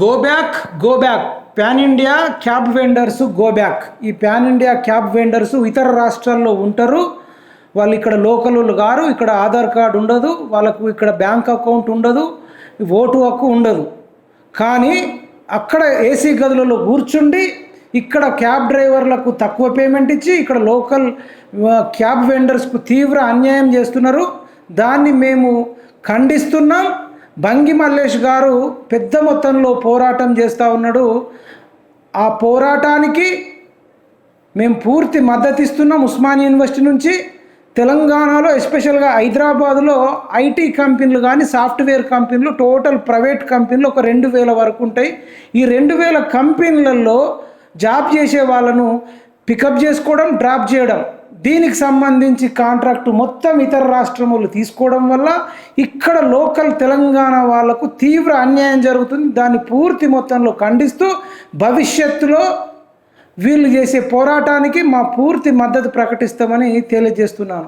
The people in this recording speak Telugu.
Go back go back pan India cab vendors go back ఈ ప్యాన్ ఇండియా క్యాబ్ వెండర్స్ ఇతర రాష్ట్రాల్లో ఉంటారు. వాళ్ళు ఇక్కడ లోకల్ గారు ఇక్కడ ఆధార్ కార్డు ఉండదు. వాళ్ళకు ఇక్కడ బ్యాంక్ అకౌంట్ ఉండదు. ఓటు హక్కు ఉండదు. కానీ అక్కడ ఏసీ గదులలో కూర్చుండి ఇక్కడ క్యాబ్ డ్రైవర్లకు తక్కువ పేమెంట్ ఇచ్చి ఇక్కడ లోకల్ క్యాబ్ వెండర్స్కు తీవ్ర అన్యాయం చేస్తున్నారు. దాన్ని మేము ఖండిస్తున్నాం. బంగి మల్లేష్ గారు పెద్ద మొత్తంలో పోరాటం చేస్తూ ఉన్నాడు. ఆ పోరాటానికి మేము పూర్తి మద్దతు ఇస్తున్నాం ఉస్మాన్ యూనివర్సిటీ నుంచి. తెలంగాణలో ఎస్పెషల్గా హైదరాబాద్లో ఐటీ కంపెనీలు కానీ సాఫ్ట్వేర్ కంపెనీలు టోటల్ ప్రైవేట్ కంపెనీలు ఒక రెండు వేల వరకు ఉంటాయి. ఈ రెండు వేల కంపెనీలలో జాబ్ చేసే వాళ్ళను పికప్ చేసుకోవడం డ్రాప్ చేయడం దీనికి సంబంధించి కాంట్రాక్టు మొత్తం ఇతర రాష్ట్రములు తీసుకోవడం వల్ల ఇక్కడ లోకల్ తెలంగాణ వాళ్ళకు తీవ్ర అన్యాయం జరుగుతుంది. దాన్ని పూర్తి మొత్తంలో ఖండిస్తూ భవిష్యత్తులో వీళ్ళు చేసే పోరాటానికి మా పూర్తి మద్దతు ప్రకటిస్తామని తెలియజేస్తున్నాను.